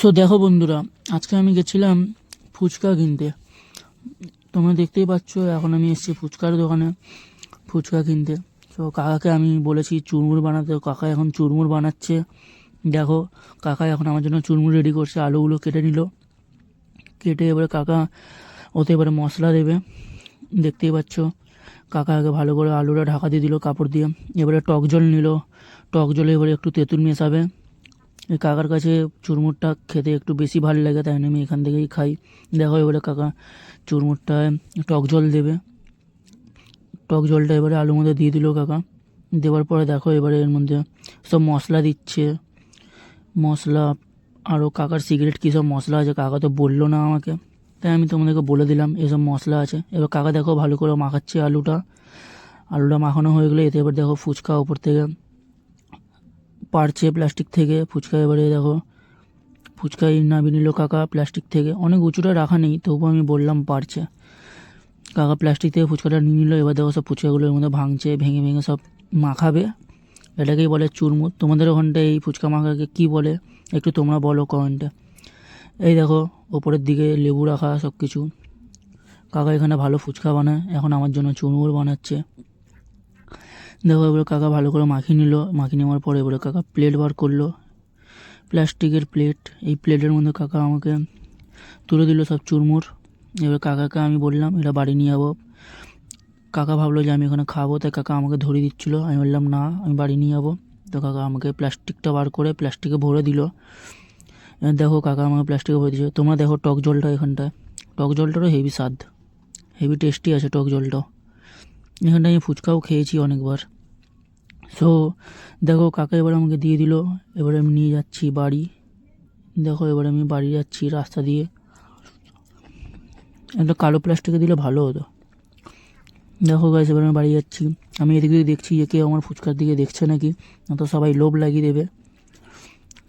So দেখো বন্ধুরা, আজকে আমি গেছিলাম ফুচকা কিনতে। তোমরা দেখতেই পাচ্ছ, এখন আমি এসেছি ফুচকার দোকানে ফুচকা কিনতে। তো কাকাকে আমি বলেছি চুরমুর বানাতে, কাকা এখন চুরমুর বানাচ্ছে। দেখো, কাকা এখন আমার জন্য চুরমুর রেডি করছে, আলুগুলো কেটে নিল। কেটে এবারে কাকা ওতে এবারে মশলা দেবে। দেখতেই পাচ্ছ, কাকা আগে ভালো করে আলুটা ঢাকা দিয়ে দিল কাপড় দিয়ে। এবারে টক জল নিল। টক জলে এবারে একটু তেঁতুল মেশাবে। কাকার কাছে চুরমুরটা খেতে একটু বেশি ভালো লাগে, তাই আমি এখান থেকেই খাই। দেখো এবারে কাকা চুরমুরটায় টক জল দেবে। টক জলটা এবারে আলুর মধ্যে দিয়ে দিল কাকা। দেওয়ার পরে দেখো এবারে এর মধ্যে সব মশলা দিচ্ছে। মশলা আরও কাকার সিগারেট কী সব মশলা আছে, কাকা তো বলল না আমাকে। তাই আমি তোমাদেরকে বলে দিলাম, এসব মশলা আছে। এবার কাকা দেখো ভালো করে মাখাচ্ছে আলুটা। আলুটা মাখানো হয়ে গেলে এতে এবার দেখো ফুচকা ওপর থেকে পারছে প্লাস্টিক থেকে। ফুচকা এবারে দেখো, ফুচকা নামিয়ে নিল কাকা প্লাস্টিক থেকে। অনেক উঁচুটা রাখা নেই তবু আমি বললাম পারছে। কাকা প্লাস্টিক থেকে ফুচকাটা নিয়ে নিল, এবার দেখো সব ফুচকাগুলো এর মধ্যে ভাঙছে, ভেঙে ভেঙে সব মাখাবে। এটাকেই বলে চুরমুর। তোমাদের ওখানটায় এই ফুচকা মাখাকে কী বলে? একটু তোমরা বলো কমেন্টে এই দেখো, ওপরের দিকে লেবু রাখা সব কিছু কাকা এখানে ভালো ফুচকা বানায়, এখন আমার জন্য চুরমুর বানাচ্ছে। দেখো এবারে কাকা ভালো করে মাখিয়ে নিল। মাখিয়ে নেওয়ার পরে এবারে কাকা প্লেট বার করল। প্লাস্টিকের প্লেট এই প্লেটের মধ্যে কাকা আমাকে তুলে দিল সব চুরমুর। এবার কাকাকে আমি বললাম এটা বাড়ি নিয়ে যাব। কাকা ভাবলো যে আমি এখানে খাব, তাই কাকা আমাকে ধরিয়ে দিচ্ছিল। আমি বললাম, না, আমি বাড়ি নিয়ে যাব। তো কাকা আমাকে প্লাস্টিকটা বার করে প্লাস্টিকে ভরে দিল। দেখো কাকা আমাকে প্লাস্টিকে ভরে দিচ্ছে তোমরা দেখো টক জলটা এখানটায়। টক জলটারও হেভি স্বাদ। হেভি টেস্টি আছে টক জলটাও। এখানটায় আমি ফুচকাও খেয়েছি অনেকবার। সো দেখো, কাকা এবার আমাকে দিয়ে দিল। এবারে আমি নিয়ে যাচ্ছি বাড়ি। দেখো, এবারে আমি বাড়ি যাচ্ছি রাস্তা দিয়ে। একটা কালো প্লাস্টিকে দিলে ভালো হতো। দেখো গাছ এবার আমি বাড়ি যাচ্ছি। আমি এদিক দিয়ে দেখছি যে কেউ আমার ফুচকার দিকে দেখছে নাকি। না তো সবাই লোভ লাগিয়ে দেবে।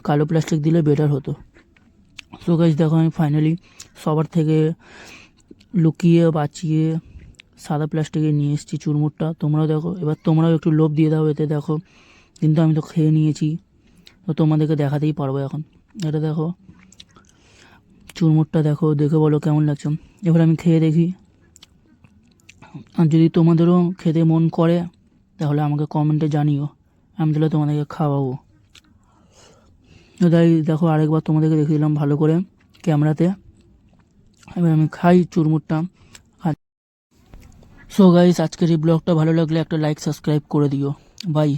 কালো প্লাস্টিক দিলে বেটার হতো। সো গাছ দেখো, আমি ফাইনালি সবার থেকে লুকিয়ে বাঁচিয়ে সাদা প্লাস্টিকে নিয়ে এসেছি চুরমুরটা। তোমরাও দেখো। এবার তোমরাও একটু লোভ দিয়ে দাও এতে, দেখো। কিন্তু আমি তো খেয়ে নিয়েছি। তো তোমাদেরকে দেখাতেই পারব এখন। এটা দেখো। চুরমুরটা দেখো, দেখে বলো কেমন লাগছে। এবার আমি খেয়ে দেখি। আর যদি তোমাদেরও খেতে মন করে, তাহলে আমাকে কমেন্টে জানিও। আমি তাহলে তোমাদেরকে খাওয়াবো। তো তাই দেখো, আরেকবার তোমাদেরকে দেখে দিলাম ভালো করে ক্যামেরাতে। এবার আমি খাই চুরমুরটা। সো গাইস আজকের এই ব্লগটা ভালো লাগলে একটা লাইক সাবস্ক্রাইব করে দিও। বাই